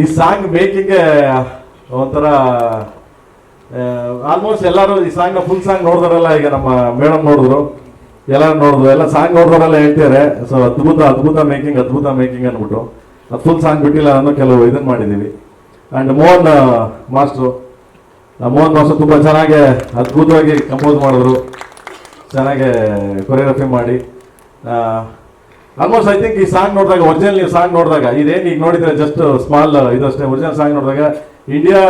ಈ song making ಒಂಥರ almost ಎಲ್ಲರೂ ಈ ಸಾಂಗ್ ಫುಲ್ ಸಾಂಗ್ ನೋಡಿದ್ರಲ್ಲ ಈಗ ನಮ್ಮ ಮೇಡಮ್ ನೋಡಿದ್ರು. ಎಲ್ಲರೂ ನೋಡಿದ್ರು. ಎಲ್ಲ ಸಾಂಗ್ ನೋಡಿದ್ರೆಲ್ಲ ಹೇಳ್ತಿದ್ದಾರೆ ಸೊ ಅದ್ಭುತ ಅದ್ಭುತ ಮೇಕಿಂಗ್ ಅದ್ಭುತ ಮೇಕಿಂಗ್ ಅಂದ್ಬಿಟ್ಟು. ಅದು ಫುಲ್ ಸಾಂಗ್ ಬಿಟ್ಟಿಲ್ಲ ಅನ್ನೋ ಕೆಲವು ಇದನ್ನು ಮಾಡಿದ್ದೀವಿ and Mohan master. Mohan master ತುಂಬ ಚೆನ್ನಾಗಿ ಅದ್ಭುತವಾಗಿ ಕಂಪೋಸ್ ಮಾಡಿದ್ರು. ಚೆನ್ನಾಗಿ ಕೊರಿಯೋಗ್ರಫಿ ಮಾಡಿ. ಆಲ್ಮೋಸ್ಟ್ ಐ ಥಿಂಕ್ ಈ ಸಾಂಗ್ ನೋಡಿದಾಗ ಒರಿಜಿನಲ್ ನೀವು ಸಾಂಗ್ ನೋಡಿದಾಗ, ಇದೇನು ಈಗ ನೋಡಿದ್ರೆ ಜಸ್ಟ್ ಸ್ಮಾಲ್ ಇದಷ್ಟೇ ಒರಿಜಿನಲ್ ಸಾಂಗ್ ನೋಡಿದಾಗ ಇಂಡಿಯಾ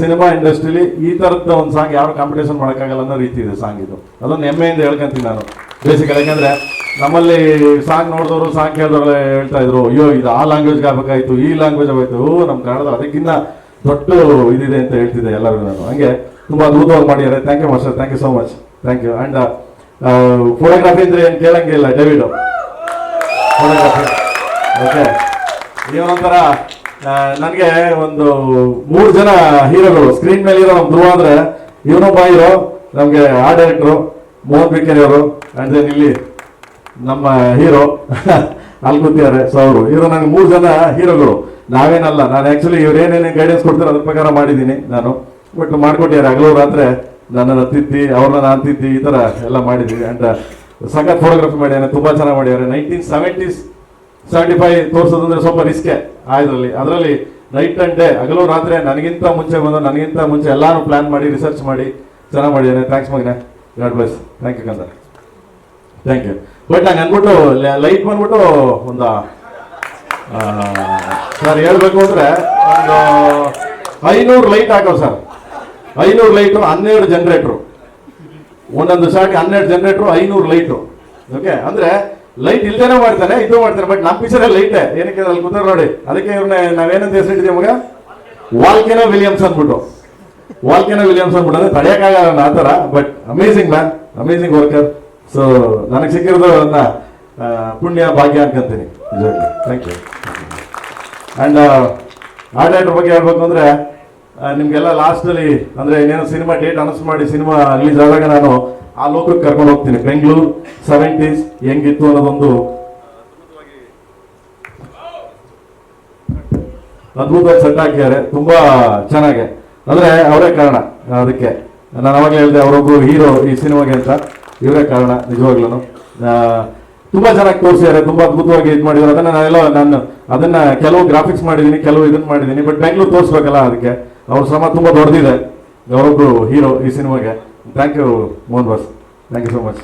ಸಿನಿಮಾ ಇಂಡಸ್ಟ್ರಿಲಿ ಈ ಥರದ ಒಂದು ಸಾಂಗ್ ಯಾರು ಕಾಂಪಿಟೇಷನ್ ಮಾಡೋಕ್ಕಾಗಲ್ಲ ಅನ್ನೋ ರೀತಿ ಇದೆ ಸಾಂಗ್ ಇದು. ಅದೊಂದು ಹೆಮ್ಮೆಯಿಂದ ಹೇಳ್ಕೊಂತೀನಿ ನಾನು. ಬೇಸಿಕಲ್ ಯಾಕಂದ್ರೆ ನಮ್ಮಲ್ಲಿ ಸಾಂಗ್ ನೋಡಿದವರು ಸಾಂಗ್ ಕೇಳಿದವರು ಹೇಳ್ತಾ ಇದ್ರು, ಅಯ್ಯೋ, ಇದು ಆ ಲ್ಯಾಂಗ್ವೇಜ್ಗೆ ಆಗ್ಬೇಕಾಯ್ತು, ಈ ಲ್ಯಾಂಗ್ವೇಜ್ ಓ ನಮ್ಮ ಕನ್ನಡ ಅದಕ್ಕಿಂತ ದೊಡ್ಡ ಇದಿದೆ ಅಂತ ಹೇಳ್ತಿದ್ದೆ ಎಲ್ಲರೂ ನಾನು. ಹಂಗೆ ತುಂಬಾ ಅದ್ಭುತವಾಗಿ ಮಾಡಿದ್ದಾರೆ. Thank you master thank you so much thank you and photography ಅಂದ್ರೆ ಏನು ಕೇಳಂಗಿಲ್ಲ ಡೇವಿಡ್ ಓಕೆ. ನೀವೊಂಥರ ನನಗೆ ಒಂದು ಮೂರು ಜನ ಹೀರೋಗಳು ಸ್ಕ್ರೀನ್ ಮೇಲೆ ಇರೋ ಧ್ರುವ ಅಂದ್ರೆ ಇವನೊಬ್ಬ ಹೀರೋ ನಮಗೆ ಆ ಡೈರೆಕ್ಟ್ರು ಮೋಹನ್ ಬಿಕೇರಿ ಅವರು ಅಂಡ್ ದೆನ್ ಇಲ್ಲಿ ನಮ್ಮ ಹೀರೋ ಅಲ್ಲಿ ಕೂತಿದ್ದಾರೆ ಸೊ ಅವರು. ಇವರು ನನಗೆ ಮೂರು ಜನ ಹೀರೋಗಳು. ನಾವೇನಲ್ಲ, ನಾನು ಆಕ್ಚುಲಿ ಇವ್ರು ಏನೇನು ಗೈಡೆನ್ಸ್ ಕೊಡ್ತಾರೆ ಅದ್ರ ಪ್ರಕಾರ ಮಾಡಿದ್ದೀನಿ ನಾನು. ಬಟ್ ಮಾಡ್ಕೊಟ್ಟಿದ್ದಾರೆ, ಹಗಲು ರಾತ್ರಿ ನನ್ನನ್ನು ತಿದ್ದಿ, ಅವ್ರನ್ನ ನಾನು ತಿದ್ದಿ, ಈ ಥರ ಎಲ್ಲ ಮಾಡಿದ್ದೀವಿ. ಅಂಡ್ ಸಖತ್ ಫೋಟೋಗ್ರಫಿ ಮಾಡ್ಯಾನೆ ತುಂಬ ಚೆನ್ನಾಗಿ ಮಾಡ್ಯಾರೆ ನೈನ್ಟೀನ್ ಸೆವೆಂಟೀಸ್ ಸೆವೆಂಟಿ ಫೈವ್ ತೋರಿಸೋದಂದ್ರೆ ಸ್ವಲ್ಪ ರಿಸ್ಕೆ ಆ ಇದರಲ್ಲಿ. ಅದರಲ್ಲಿ ನೈಟ್ ಅಂಡ್ ಡೇ ಹಗಲು ರಾತ್ರಿ ನನಗಿಂತ ಮುಂಚೆ ಬಂದು, ನನಗಿಂತ ಮುಂಚೆ ಎಲ್ಲರೂ ಪ್ಲಾನ್ ಮಾಡಿ ರಿಸರ್ಚ್ ಮಾಡಿ, ಚೆನ್ನಾಗಿ ಮಾಡಿದ್ದಾನೆ ಥ್ಯಾಂಕ್ಸ್ ಮಗನೆ. ಗಾಡ್ ಬ್ಲೆಸ್ ಥ್ಯಾಂಕ್ ಯು ಕಂದ ಥ್ಯಾಂಕ್ ಯು ಬಟ್ ನಂಗೆ ಅಂದ್ಬಿಟ್ಟು ಲೈಟ್ ಬಂದ್ಬಿಟ್ಟು ಒಂದು ಸರ್ ಹೇಳಬೇಕು ಅಂದ್ರೆ ಒಂದು ಐನೂರು ಲೈಟ್ ಹಾಕೋ ಸರ್. ಐನೂರು ಲೈಟು ಹನ್ನೆರಡು ಜನರೇಟ್ರು ಒಂದೊಂದು ಶಾರ್ಟ್ಗೆ ಹನ್ನೆರಡು ಜನರೇಟ್ರು ಐನೂರು ಲೈಟು ಓಕೆ ಅಂದ್ರೆ ಲೈಟ್ ಇಲ್ದೇನೆ ಮಾಡ್ತಾನೆ ಇದು ಮಾಡ್ತಾನೆ ಬಟ್ ನಮ್ಮ ಪಿಕ್ಚರ್ ಲೈಟ್ ಏನಕ್ಕೆ ಅಲ್ಲಿ ಕೂತಾರೆ ನೋಡಿ? ಅದಕ್ಕೆ ಇವ್ರನ್ನ ನಾವೇನಂತ ಹೆಸರಿಟ್ಟಿದ್ದೀವಿ ಮಗ? ವಾಲ್ಕೆನೋ ವಿಲಿಯಮ್ಸ್ ಅಂದ್ಬಿಟ್ಟು. ವಾಲ್ಕೆನೋ ವಿಲಿಯಮ್ಸ್ ಅಂದ್ಬಿಟ್ಟು. ಅಂದ್ರೆ ತಡೆಯಕ್ಕಾಗಲ್ಲ ಆ ಥರ but amazing man amazing worker so ನನಗೆ ಸಿಕ್ಕಿರೋದು ಅದನ್ನ ಪುಣ್ಯ, ಭಾಗ್ಯ ಅನ್ಕೊಂತೀನಿ. ಥ್ಯಾಂಕ್ ಯು ಅಂಡ್ ಆಡಿಯೋ ಬಗ್ಗೆ ಹೇಳ್ಬೇಕು ಅಂದ್ರೆ ನಿಮ್ಗೆಲ್ಲ ಲಾಸ್ಟ್ ಅಲ್ಲಿ, ಅಂದ್ರೆ ಇನ್ನೇನೋ ಸಿನಿಮಾ ಡೇಟ್ ಅನೌನ್ಸ್ ಮಾಡಿ ಸಿನಿಮಾ ರಿಲೀಸ್ ಆದಾಗ ನಾನು ಆ ಲೋಕಕ್ಕೆ ಕರ್ಕೊಂಡು ಹೋಗ್ತೀನಿ. ಬೆಂಗಳೂರು ಸೆವೆಂಟೀಸ್ ಹೆಂಗಿತ್ತು ಅನ್ನೋದೊಂದು ಅದ್ಭುತವಾಗಿ ಸೆಟ್ ಹಾಕಿದ್ದಾರೆ. ತುಂಬಾ ಚೆನ್ನಾಗೆ. ಅಂದ್ರೆ ಅವರೇ ಕಾರಣ ಅದಕ್ಕೆ. ನಾನು ಅವಾಗ ಹೇಳಿದೆ ಅವರೊಬ್ಬರು ಹೀರೋ ಈ ಸಿನಿಮಾಗೆ ಅಂತ. ಇವರೇ ಕಾರಣ ನಿಜವಾಗ್ಲೂ ತುಂಬಾ ಚೆನ್ನಾಗಿ ತೋರಿಸಿದ್ದಾರೆ, ತುಂಬಾ ಅದ್ಭುತವಾಗಿ ಇದು ಮಾಡಿದ್ದಾರೆ. ಅದನ್ನ ನಾನೆಲ್ಲ ನಾನು ಅದನ್ನ ಕೆಲವು ಗ್ರಾಫಿಕ್ಸ್ ಮಾಡಿದ್ದೀನಿ ಕೆಲವು ಇದನ್ನ ಮಾಡಿದ್ದೀನಿ ಬಟ್ ಬೆಂಗಳೂರು ತೋರಿಸ್ಬೇಕಲ್ಲ ಅದಕ್ಕೆ. ಅವ್ರ ಶ್ರಮ ತುಂಬಾ ದೊಡ್ಡದಿದೆ. ಅವರೊಬ್ರು ಹೀರೋ ಈ ಸಿನಿಮಾಗೆ. Thank you Mohan boss thank you so much